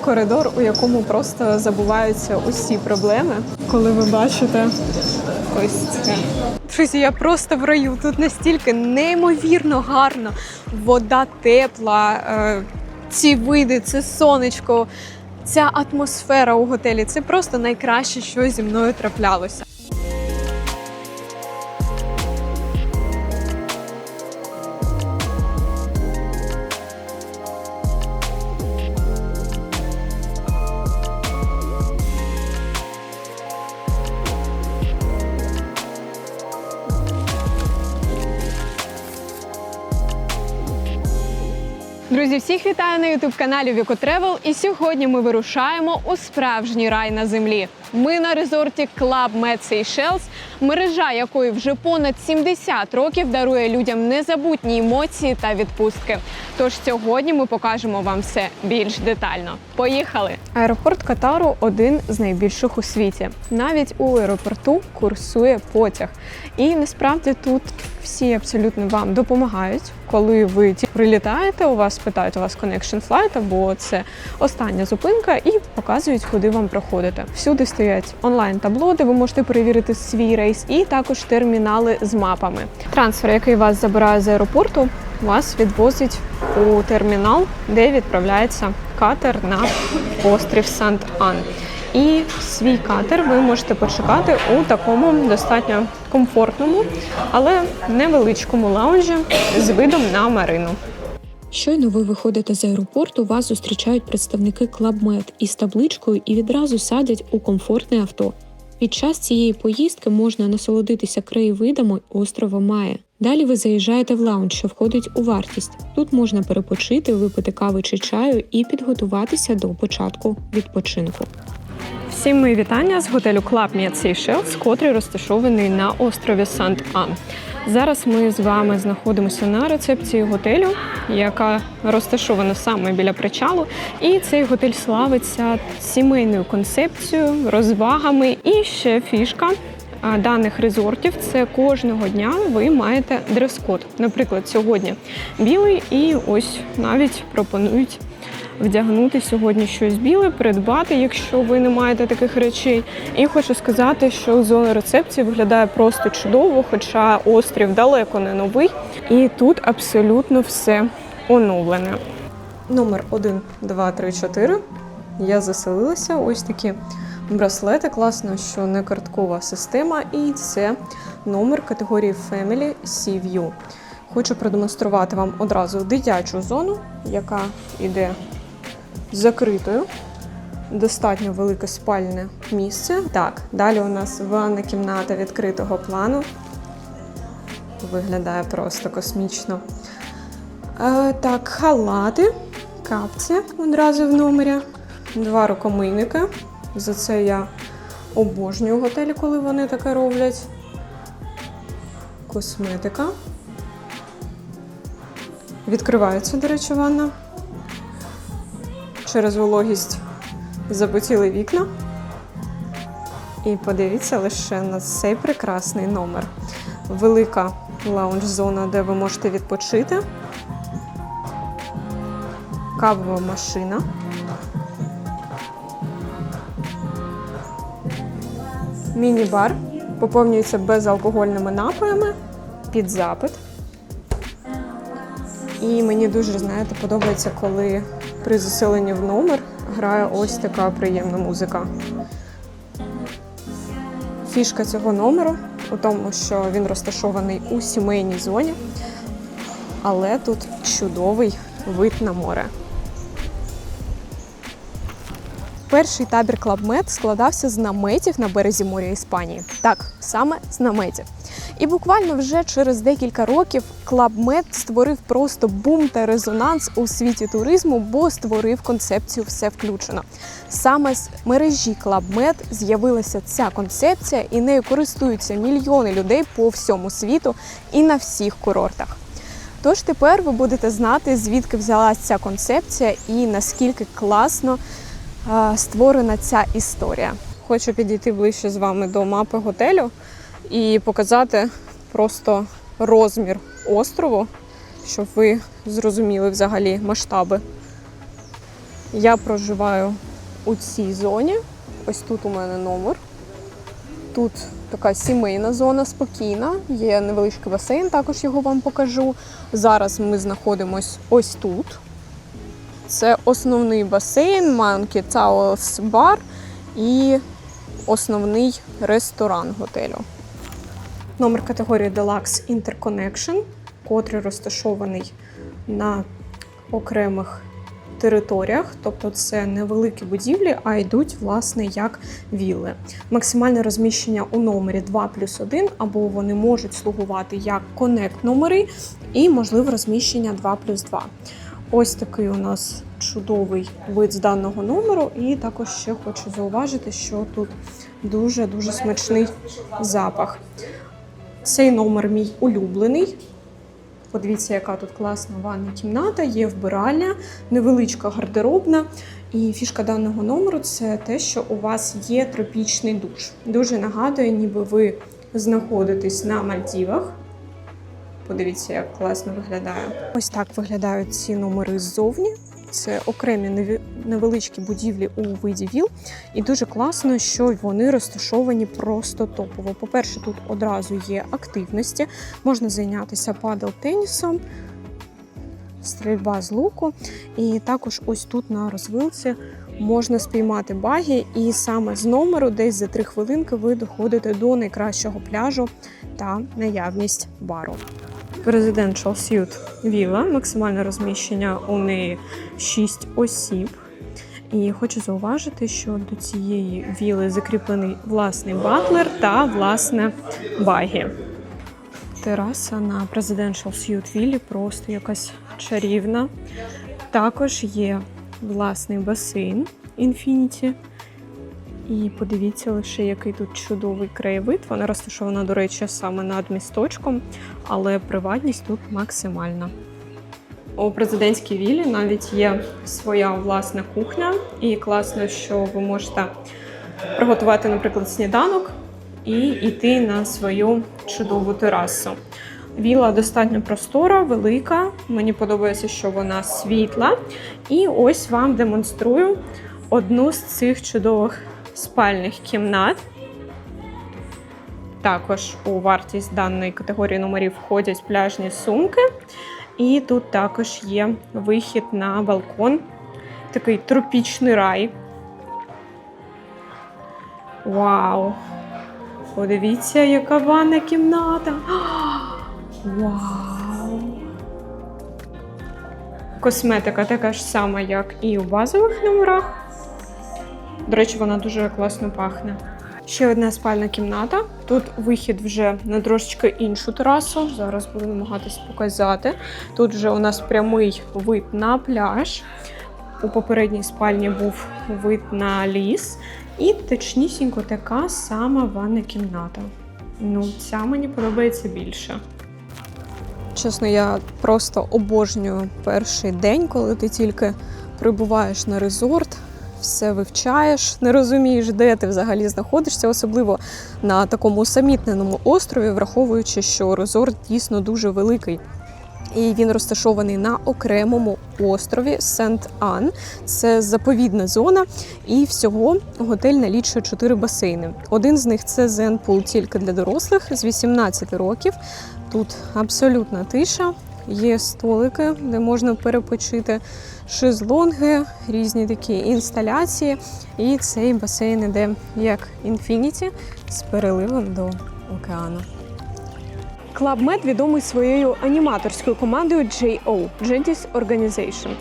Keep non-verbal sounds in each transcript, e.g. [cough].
коридор, у якому просто забуваються усі проблеми, коли ви бачите ось це. Друзі, я просто в раю. Тут настільки неймовірно гарно. Вода тепла, е, ці види, це сонечко, ця атмосфера у готелі. Це просто найкраще, що зі мною траплялося. Друзі, всіх вітаю на youtube каналі Віко Тревел. І сьогодні ми вирушаємо у справжній рай на землі. Ми на резорті Club Med Seychelles, мережа якої вже понад 70 років дарує людям незабутні емоції та відпустки. Тож сьогодні ми покажемо вам все більш детально. Поїхали! Аеропорт Катару один з найбільших у світі. Навіть у аеропорту курсує потяг. І насправді тут всі абсолютно вам допомагають, коли ви ті- прилітаєте. У вас питають у вас connection flight, або це остання зупинка, і показують, куди вам проходити. Всюди стоять онлайн табло, де ви можете перевірити свій рейс, і також термінали з мапами. Трансфер, який вас забирає з аеропорту, вас відвозить у термінал, де відправляється катер на острів Сант-Ан. І свій катер ви можете почекати у такому достатньо комфортному, але невеличкому лаунжі з видом на марину. Щойно ви виходите з аеропорту, вас зустрічають представники Club із табличкою і відразу садять у комфортне авто. Під час цієї поїздки можна насолодитися краєвидами острова Має. Далі ви заїжджаєте в лаунж, що входить у вартість. Тут можна перепочити, випити кави чи чаю і підготуватися до початку відпочинку. Всім мої вітання з готелю Club Med Seychelles, котрий розташований на острові Сант-Ан. Зараз ми з вами знаходимося на рецепції готелю, яка розташована саме біля причалу. І цей готель славиться сімейною концепцією, розвагами і ще фішка. Даних резортів це кожного дня ви маєте дрес-код. Наприклад, сьогодні білий, і ось навіть пропонують вдягнути сьогодні щось біле, придбати, якщо ви не маєте таких речей. І хочу сказати, що зона рецепції виглядає просто чудово, хоча острів далеко не новий, і тут абсолютно все оновлене. Номер 1, 2, 3, 4. Я заселилася. Ось такі браслети. Класно, що не карткова система, і це номер категорії Family Sea View. Хочу продемонструвати вам одразу дитячу зону, яка йде закритою. Достатньо велике спальне місце. Так, далі у нас ванна кімната відкритого плану. Виглядає просто космічно. Е, так, халати, капці одразу в номері, два рукомийники. За це я обожнюю готелі, коли вони таке роблять. Косметика. Відкривається, до речі, ванна. Через вологість запотіли вікна. І подивіться лише на цей прекрасний номер. Велика лаунж-зона, де ви можете відпочити. Кавова машина. Міні-бар поповнюється безалкогольними напоями під запит. І мені дуже, знаєте, подобається, коли при заселенні в номер грає ось така приємна музика. Фішка цього номеру у тому, що він розташований у сімейній зоні, але тут чудовий вид на море. Перший табір Med складався з наметів на березі моря Іспанії. Так, саме з наметів. І буквально вже через декілька років Med створив просто бум та резонанс у світі туризму, бо створив концепцію все включено. Саме з мережі Med з'явилася ця концепція, і нею користуються мільйони людей по всьому світу і на всіх курортах. Тож тепер ви будете знати, звідки взялася ця концепція і наскільки класно е, створена ця історія. Хочу підійти ближче з вами до мапи готелю і показати просто розмір острову, щоб ви зрозуміли взагалі масштаби. Я проживаю у цій зоні. Ось тут у мене номер. Тут така сімейна зона спокійна, є невеличкий басейн, також його вам покажу. Зараз ми знаходимось ось тут. Це основний басейн, Monkey Towers бар і основний ресторан готелю. Номер категорії Deluxe Interconnection, котрий розташований на окремих територіях, тобто це невеликі будівлі, а йдуть власне як вілли. Максимальне розміщення у номері 2 плюс 1, або вони можуть слугувати як конект номери, і можливе розміщення 2 плюс 2. Ось такий у нас чудовий вид з даного номеру, і також ще хочу зауважити, що тут дуже-дуже смачний запах. Цей номер мій улюблений. Подивіться, яка тут класна ванна кімната, є вбиральня, невеличка гардеробна. І фішка даного номеру це те, що у вас є тропічний душ. Дуже нагадує, ніби ви знаходитесь на Мальдівах. Подивіться, як класно виглядає. Ось так виглядають ці номери ззовні. Це окремі невеличкі будівлі у виді віл. І дуже класно, що вони розташовані просто топово. По-перше, тут одразу є активності, можна зайнятися падел-тенісом, стрільба з луку. І також ось тут на розвилці можна спіймати баги, і саме з номеру, десь за три хвилинки, ви доходите до найкращого пляжу та наявність бару. Residential Suite Villa, максимальне розміщення у неї 6 осіб. І хочу зауважити, що до цієї віли закріплений власний батлер та власне багі. Тераса на Presidential Suite Villa просто якась чарівна. Також є власний басейн Infinity. І подивіться лише, який тут чудовий краєвид. Вона розташована, до речі, саме над місточком, але приватність тут максимальна. У президентській віллі навіть є своя власна кухня, і класно, що ви можете приготувати, наприклад, сніданок і йти на свою чудову терасу. Віла достатньо простора, велика. Мені подобається, що вона світла. І ось вам демонструю одну з цих чудових спальних кімнат. Також у вартість даної категорії номерів входять пляжні сумки. І тут також є вихід на балкон. Такий тропічний рай. Вау! Подивіться, яка ванна кімната. [gasps] Вау! Косметика така ж сама, як і у базових номерах. До речі, вона дуже класно пахне. Ще одна спальна кімната. Тут вихід вже на трошечки іншу терасу. Зараз буду намагатись показати. Тут вже у нас прямий вид на пляж. У попередній спальні був вид на ліс. І точнісінько така сама ванна кімната. Ну, ця мені подобається більше. Чесно, я просто обожнюю перший день, коли ти тільки прибуваєш на резорт, все вивчаєш, не розумієш, де ти взагалі знаходишся, особливо на такому усамітненому острові, враховуючи, що резорт дійсно дуже великий. І він розташований на окремому острові Сент-Ан. Це заповідна зона, і всього готель налічує чотири басейни. Один з них це Zen-пул тільки для дорослих з 18 років. Тут абсолютна тиша, є столики, де можна перепочити, шезлонги, різні такі інсталяції. І цей басейн іде як інфініті з переливом до океану. Club Med відомий своєю аніматорською командою JO – Gentis Organization.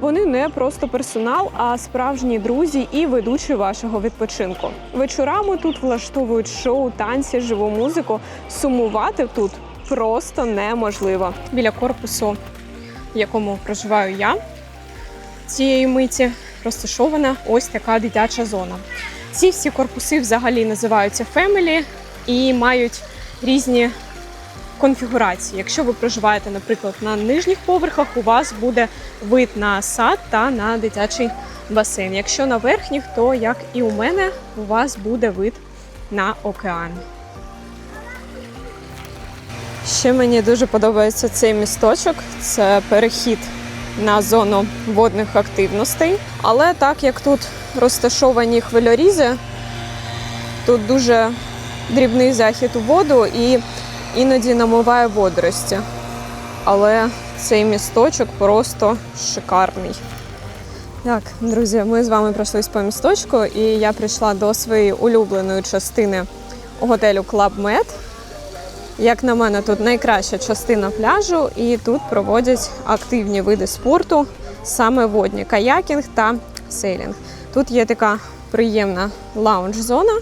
Вони не просто персонал, а справжні друзі і ведучі вашого відпочинку. Вечорами тут влаштовують шоу, танці, живу музику. Сумувати тут просто неможливо. Біля корпусу, в якому проживаю я, цієї миті розташована ось така дитяча зона. Ці всі корпуси взагалі називаються Family і мають різні конфігурації. Якщо ви проживаєте, наприклад, на нижніх поверхах, у вас буде вид на сад та на дитячий басейн. Якщо на верхніх, то як і у мене, у вас буде вид на океан. Ще мені дуже подобається цей місточок. Це перехід на зону водних активностей. Але так як тут розташовані хвильорізи, тут дуже дрібний захід у воду і іноді намиває водорості. Але цей місточок просто шикарний. Так, друзі, ми з вами пройшлись по місточку, і я прийшла до своєї улюбленої частини готелю Club Med. Як на мене, тут найкраща частина пляжу, і тут проводять активні види спорту, саме водні каякінг та сейлінг. Тут є така приємна лаунж-зона,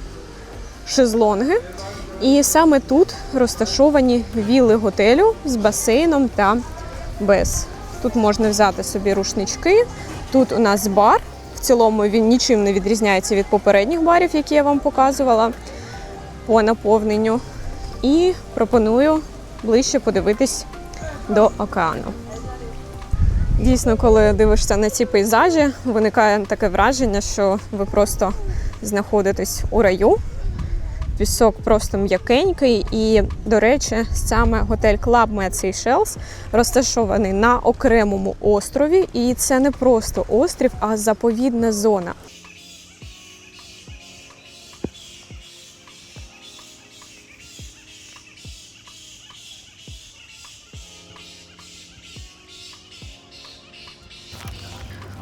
шезлонги. І саме тут розташовані віли готелю з басейном та без. Тут можна взяти собі рушнички. Тут у нас бар. В цілому він нічим не відрізняється від попередніх барів, які я вам показувала по наповненню. І пропоную ближче подивитись до океану. Дійсно, коли дивишся на ці пейзажі, виникає таке враження, що ви просто знаходитесь у раю. Пісок просто м'якенький. І, до речі, саме готель Club Med Seychelles розташований на окремому острові. І це не просто острів, а заповідна зона.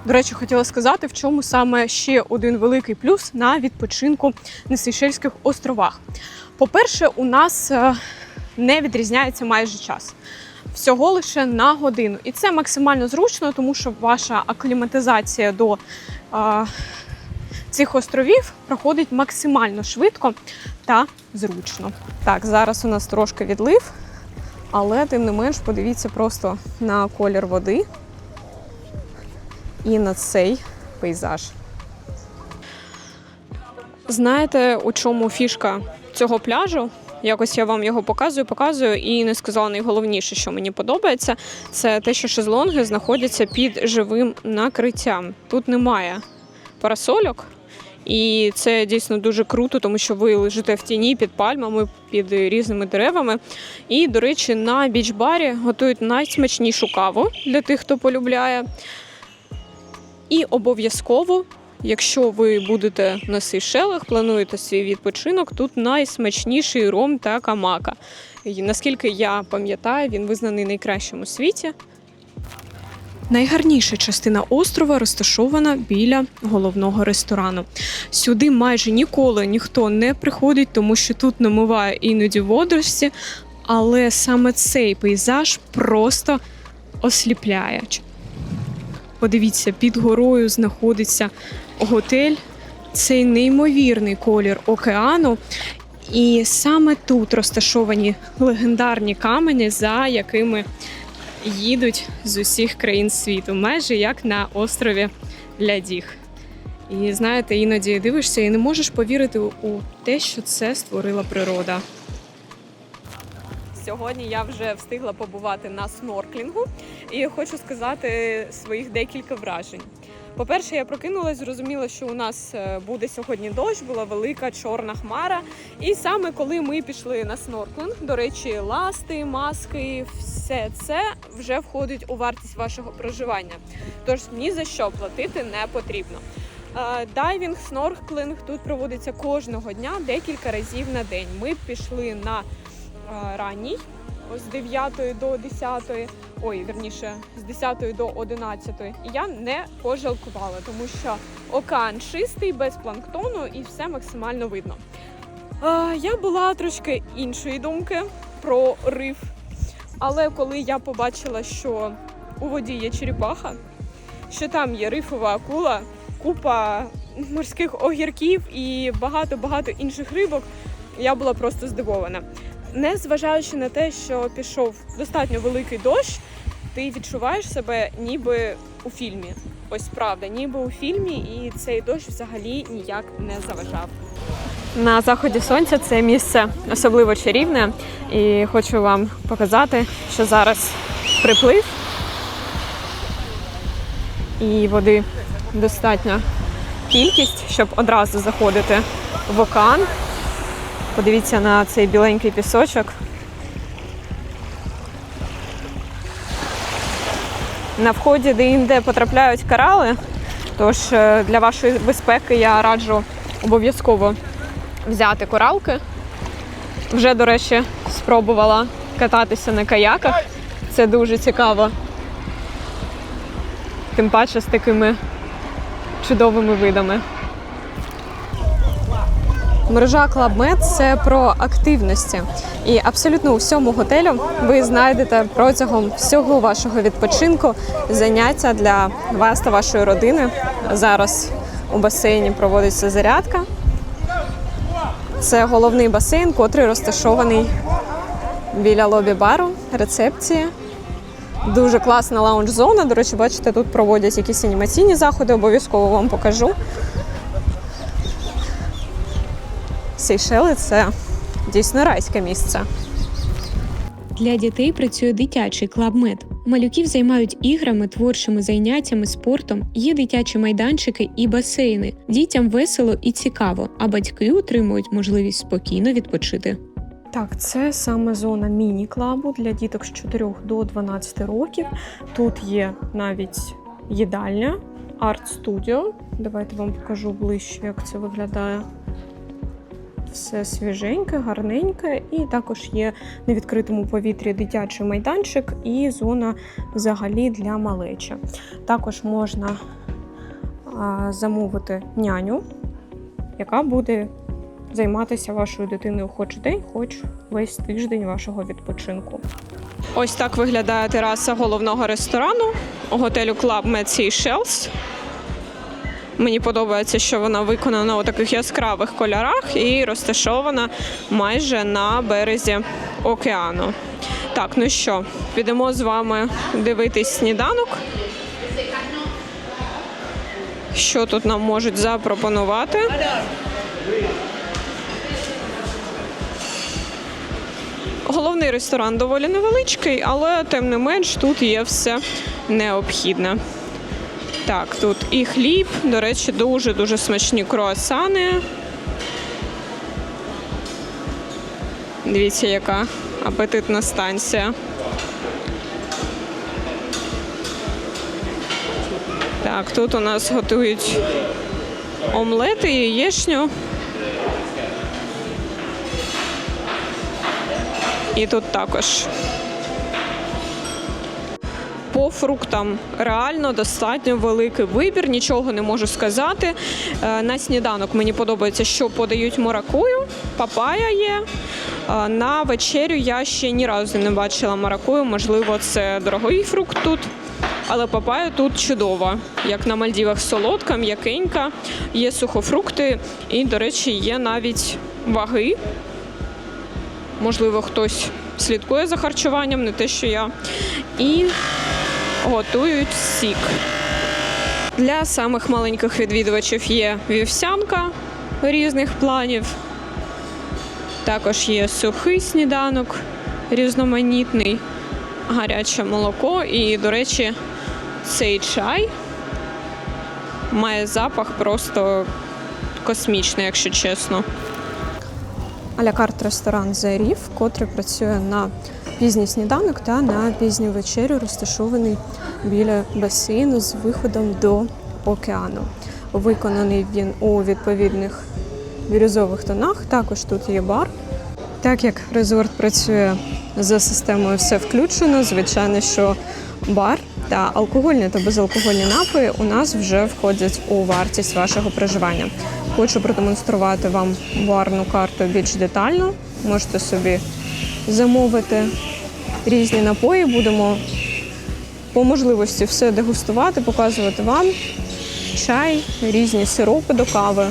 До речі, хотіла сказати, в чому саме ще один великий плюс на відпочинку на Сейшельських островах. По-перше, у нас е, не відрізняється майже час. Всього лише на годину. І це максимально зручно, тому що ваша акліматизація до е, цих островів проходить максимально швидко та зручно. Так, зараз у нас трошки відлив, але тим не менш подивіться просто на колір води і на цей пейзаж. Знаєте, у чому фішка цього пляжу? Якось я вам його показую, показую і не сказала найголовніше, що мені подобається, це те, що шезлонги знаходяться під живим накриттям. Тут немає парасольок, і це дійсно дуже круто, тому що ви лежите в тіні під пальмами, під різними деревами. І, до речі, на біч-барі готують найсмачнішу каву для тих, хто полюбляє. І обов'язково, якщо ви будете на Сейшелах, плануєте свій відпочинок, тут найсмачніший ром та камака. І, наскільки я пам'ятаю, він визнаний найкращим у світі. Найгарніша частина острова розташована біля головного ресторану. Сюди майже ніколи ніхто не приходить, тому що тут намиває іноді водорості, але саме цей пейзаж просто осліпляє. Подивіться, під горою знаходиться готель. Цей неймовірний колір океану. І саме тут розташовані легендарні камені, за якими їдуть з усіх країн світу, майже як на острові Лядіг. І знаєте, іноді дивишся і не можеш повірити у те, що це створила природа. Сьогодні я вже встигла побувати на снорклінгу і хочу сказати своїх декілька вражень. По-перше, я прокинулась, зрозуміла, що у нас е, буде сьогодні дощ, була велика чорна хмара. І саме коли ми пішли на снорклінг, до речі, ласти, маски, все це вже входить у вартість вашого проживання. Тож ні за що платити не потрібно. Е, Дайвінг, снорклінг тут проводиться кожного дня декілька разів на день. Ми пішли на е, ранній, з 9 до 10, ой, верніше, з 10 до 11. І я не пожалкувала, тому що океан чистий, без планктону і все максимально видно. Я була трошки іншої думки про риф, але коли я побачила, що у воді є черепаха, що там є рифова акула, купа морських огірків і багато-багато інших рибок, я була просто здивована. Незважаючи на те, що пішов достатньо великий дощ, ти відчуваєш себе ніби у фільмі. Ось правда, ніби у фільмі, і цей дощ взагалі ніяк не заважав. На заході сонця це місце особливо чарівне, і хочу вам показати, що зараз приплив і води достатня кількість, щоб одразу заходити в океан. Подивіться на цей біленький пісочок. На вході де-інде потрапляють корали, тож е, для вашої безпеки я раджу обов'язково взяти коралки. Вже, до речі, спробувала кататися на каяках. Це дуже цікаво. Тим паче з такими чудовими видами. Мережа Club Med – це про активності. І абсолютно у всьому готелю ви знайдете протягом всього вашого відпочинку заняття для вас та вашої родини. Зараз у басейні проводиться зарядка. Це головний басейн, котрий розташований біля лобі бару, рецепції. Дуже класна лаунж-зона. До речі, бачите, тут проводять якісь анімаційні заходи, обов'язково вам покажу. Сейшели це дійсно райське місце. Для дітей працює дитячий клабмед. Малюків займають іграми, творчими заняттями, спортом. Є дитячі майданчики і басейни. Дітям весело і цікаво, а батьки отримують можливість спокійно відпочити. Так, це саме зона міні-клабу для діток з 4 до 12 років. Тут є навіть їдальня, арт-студіо. Давайте вам покажу ближче, як це виглядає. Все свіженьке, гарненьке, і також є на відкритому повітрі дитячий майданчик і зона взагалі для малечі. Також можна замовити няню, яка буде займатися вашою дитиною хоч день, хоч весь тиждень вашого відпочинку. Ось так виглядає тераса головного ресторану готелю Club Med Seychelles. Мені подобається, що вона виконана у таких яскравих кольорах і розташована майже на березі океану. Так, ну що, підемо з вами дивитись сніданок. Що тут нам можуть запропонувати? Головний ресторан доволі невеличкий, але тим не менш тут є все необхідне. Так, тут і хліб, до речі, дуже-дуже смачні круасани. Дивіться, яка апетитна станція. Так, тут у нас готують омлети, яєшню. І тут також. По фруктам реально достатньо великий вибір, нічого не можу сказати. Е, На сніданок мені подобається, що подають маракую, папая є. Е, На вечерю я ще ні разу не бачила маракую. Можливо, це дорогий фрукт тут. Але папая тут чудова, як на Мальдівах солодка, м'якенька, є сухофрукти і, до речі, є навіть ваги. Можливо, хтось слідкує за харчуванням, не те, що я. І готують сік. Для самих маленьких відвідувачів є вівсянка різних планів. Також є сухий сніданок, різноманітний, гаряче молоко. І, до речі, цей чай має запах просто космічний, якщо чесно. Алякарт ресторан Зарів, котрий працює на пізній сніданок та на пізню вечерю, розташований біля басейну з виходом до океану. Виконаний він у відповідних бірюзових тонах. Також тут є бар. Так як резорт працює за системою все включено, звичайно, що бар та алкогольні та безалкогольні напої у нас вже входять у вартість вашого проживання. Хочу продемонструвати вам барну карту більш детально. Можете собі замовити різні напої. Будемо по можливості все дегустувати, показувати вам чай, різні сиропи до кави.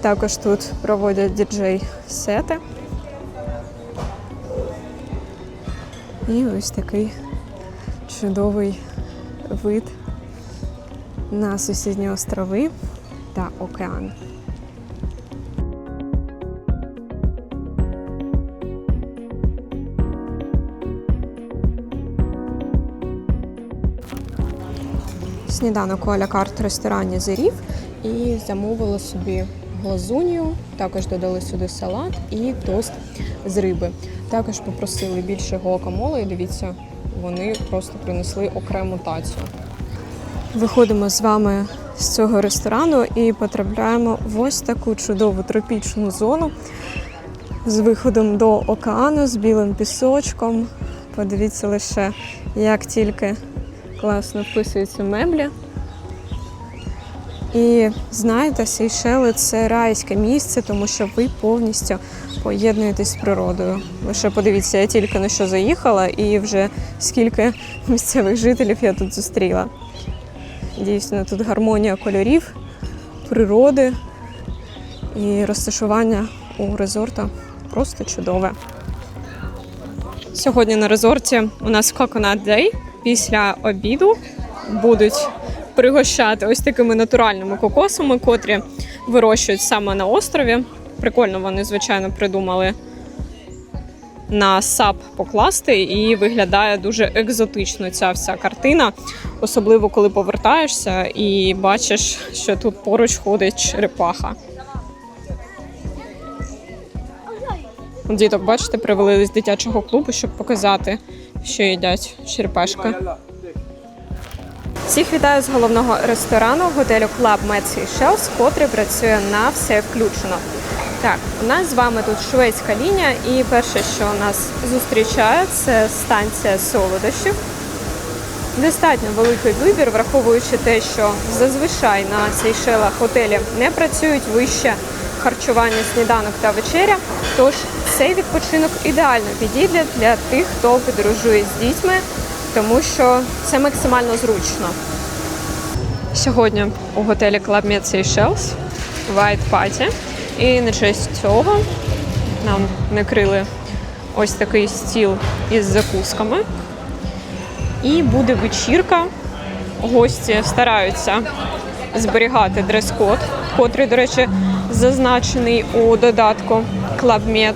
Також тут проводять діджей-сети. І ось такий чудовий вид на сусідні острови та океан. Сніданок у алякарт ресторані Зерів і замовила собі глазунью. Також додали сюди салат і тост з риби. Також попросили більше гуакамоле. І Дивіться, вони просто принесли окрему тацю. Виходимо з вами з цього ресторану і потрапляємо в ось таку чудову тропічну зону з виходом до океану, з білим пісочком. Подивіться лише, як тільки класно вписуються меблі. І знаєте, Сейшели це райське місце, тому що ви повністю поєднуєтесь з природою. Лише подивіться, я тільки на що заїхала, і вже скільки [laughs] місцевих жителів я тут зустріла. Дійсно, тут гармонія кольорів, природи і розташування у резорту просто чудове. Сьогодні на резорті у нас Coconut Day. Після обіду будуть пригощати ось такими натуральними кокосами, котрі вирощують саме на острові. Прикольно вони, звичайно, придумали на сап покласти, і виглядає дуже екзотично ця вся картина, особливо коли повертаєшся і бачиш, що тут поруч ходить черепаха. Діток, бачите, привели з дитячого клубу, щоб показати, що їдять черепашки. Всіх вітаю з головного ресторану готелю Club Med Seychelles, котрий працює на все включено. Так, у нас з вами тут шведська лінія, і перше, що нас зустрічає, це станція солодощів. Достатньо великий вибір, враховуючи те, що зазвичай на Сейшелах готелі не працюють вище харчування, сніданок та вечеря. Тож цей відпочинок ідеально підійде для тих, хто подорожує з дітьми, тому що це максимально зручно. Сьогодні у готелі Club Med Seychelles White Party. І на честь цього нам накрили ось такий стіл із закусками. І буде вечірка. Гості стараються зберігати дрес-код, котрий, до речі, зазначений у додатку Клабмед.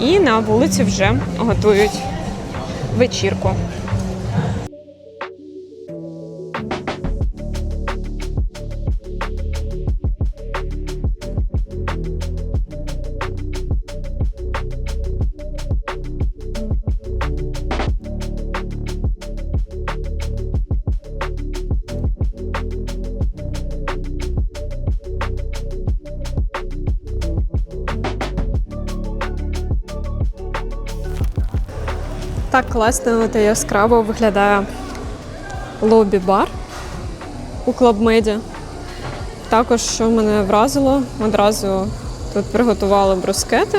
І на вулиці вже готують вечірку. Класно та яскраво виглядає лобі-бар у клабмеді. Також, що мене вразило, одразу тут приготували брускети.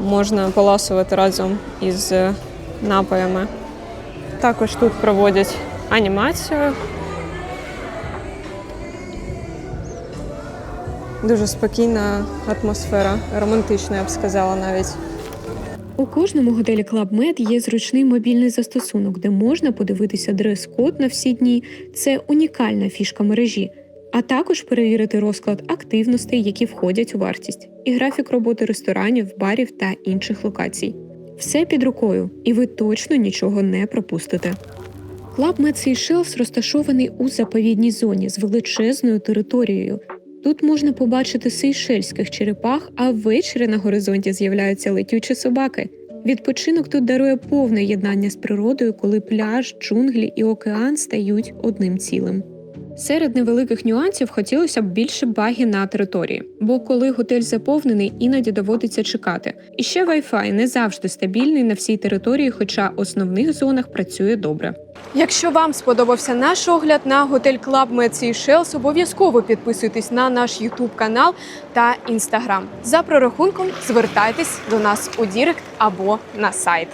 Можна поласувати разом із напоями. Також тут проводять анімацію. Дуже спокійна атмосфера, романтична, я б сказала навіть. У кожному готелі Club Med є зручний мобільний застосунок, де можна подивитися дрес-код на всі дні. Це унікальна фішка мережі, а також перевірити розклад активностей, які входять у вартість, і графік роботи ресторанів, барів та інших локацій. Все під рукою, і ви точно нічого не пропустите. Med Seychelles розташований у заповідній зоні з величезною територією. Тут можна побачити сейшельських черепах, а ввечері на горизонті з'являються летючі собаки. Відпочинок тут дарує повне єднання з природою, коли пляж, джунглі і океан стають одним цілим. Серед невеликих нюансів хотілося б більше баги на території, бо коли готель заповнений, іноді доводиться чекати. І ще Wi-Fi не завжди стабільний на всій території, хоча в основних зонах працює добре. Якщо вам сподобався наш огляд на готель Club Med Seychelles, обов'язково підписуйтесь на наш YouTube канал та Instagram. За прорахунком звертайтесь до нас у Дірект або на сайт.